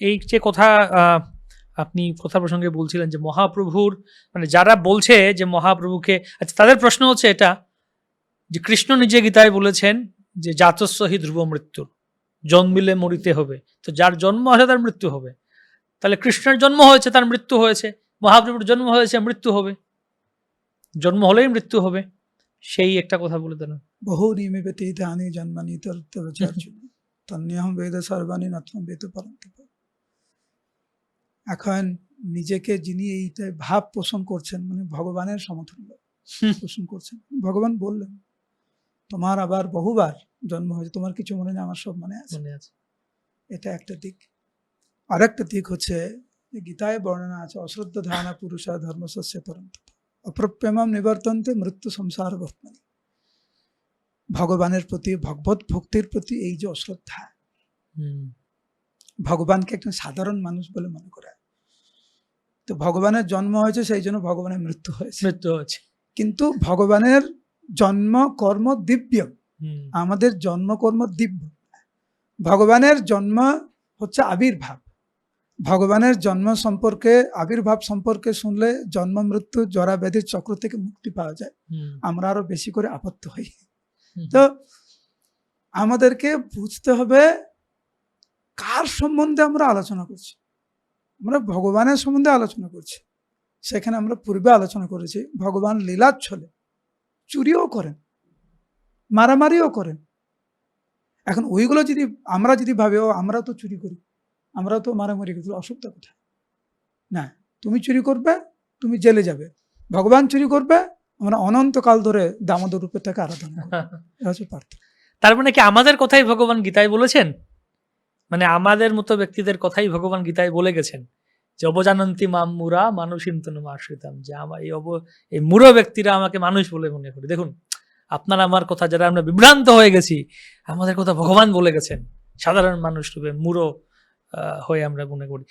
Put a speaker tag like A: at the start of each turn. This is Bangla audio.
A: এই যে কথা আপনি কথা প্রসঙ্গে বলছিলেন যে মহাপ্রভুর মানে যারা বলছে যে মহাপ্রভুকে আচ্ছা তাদের প্রশ্ন হচ্ছে এটা যে কৃষ্ণ নিজে গীতায় বলেছেন যে জাতস্বহি ধ্রুব মৃত্যু জন্মিলে মরিতে হবে। তো যার জন্ম আছে তার মৃত্যু হবে। তাহলে কৃষ্ণের জন্ম হয়েছে তার মৃত্যু হয়েছে মহাপ্রভুর জন্ম হয়েছে মৃত্যু হবে। জন্ম হলেই মৃত্যু হবে। সেই একটা কথা বলে দিলেন
B: বহূনি মে ব্যতীতানি জন্মানি তর্তবচার্জুন তন্যহম বেদ সর্বাণী নত্বম বেদ পরন্তপ এখন নিজেকে যিনি এইটা ভাব পোষণ করছেন মানে ভগবানের সমতুল্য পোষণ করছেন। ভগবান বললেন তোমার আবার বহুবার জন্ম হয়েছে তোমার কিছু মনে নেই আমার সব মনে আছে। এটা একটা দিক। আর একটা দিক হচ্ছে গীতায় বর্ণনা আছে অশ্রদ্ধ ধারণা পুরুষা ধর্মশস্য পরন্ত অপ্রপ্রেমাম নিবর্তন্তে মৃত্যু সংসার বর্তমানে। ভগবানের প্রতি ভগবত ভক্তির প্রতি এই যে অশ্রদ্ধা
A: হুম,
B: ভগবানকে একজন সাধারণ মানুষ বলে মনে করে তো ভগবানের জন্ম হয়েছে সেই জন্য ভগবানের মৃত্যু হয়েছে।
A: মৃত্যু হয়েছে।
B: কিন্তু ভগবানের জন্ম কর্ম দিব্য আমাদের জন্মকর্ম দিব্য ভগবানের জন্ম হচ্ছে আবির্ভাব। ভগবানের জন্ম সম্পর্কে আবির্ভাব সম্পর্কে শুনলে জন্ম মৃত্যু জরা ব্যাধির চক্র থেকে মুক্তি পাওয়া যায়। আমরা আরও বেশি করে আপত্ত হই। তো আমাদেরকে বুঝতে হবে কার সম্বন্ধে আমরা আলোচনা করছি? আমরা ভগবানের সম্বন্ধে আলোচনা করছি। সেখানে আমরা পূর্বে আলোচনা করেছি ভগবান লীলাচ্ছলে চুরিও করেন মারামারিও করেন। এখন ওইগুলো যদি আমরা যদি ভাবি ও আমরা তো চুরি করি আমরা তো মারামারি করি অসুবিধা কোথায়? না তুমি চুরি করবে তুমি জেলে যাবে। ভগবান চুরি করবে আমরা অনন্তকাল ধরে দামোদর রূপে তাকে আরাধনা করব। হচ্ছে পার্থক্য।
A: তার মানে কি আমাদের কথাই ভগবান গীতায় বলেছেন? মানে আমাদের মতো ব্যক্তিদের কথাই ভগবান গীতায় বলে গেছেন যে, অবজানন্তি মাম মুরা মানুষিন্তনম আশ্রিতাম যে আমার এই অব, এই মূঢ় ব্যক্তিরা আমাকে মানুষ বলে মনে করি। দেখুন, আপনার, আমার কথা যারা আমরা বিভ্রান্ত হয়ে গেছি, আমাদের কথা ভগবান বলে গেছেন। সাধারণ মানুষ রূপে মূঢ় হয়ে আমরা মনে করি।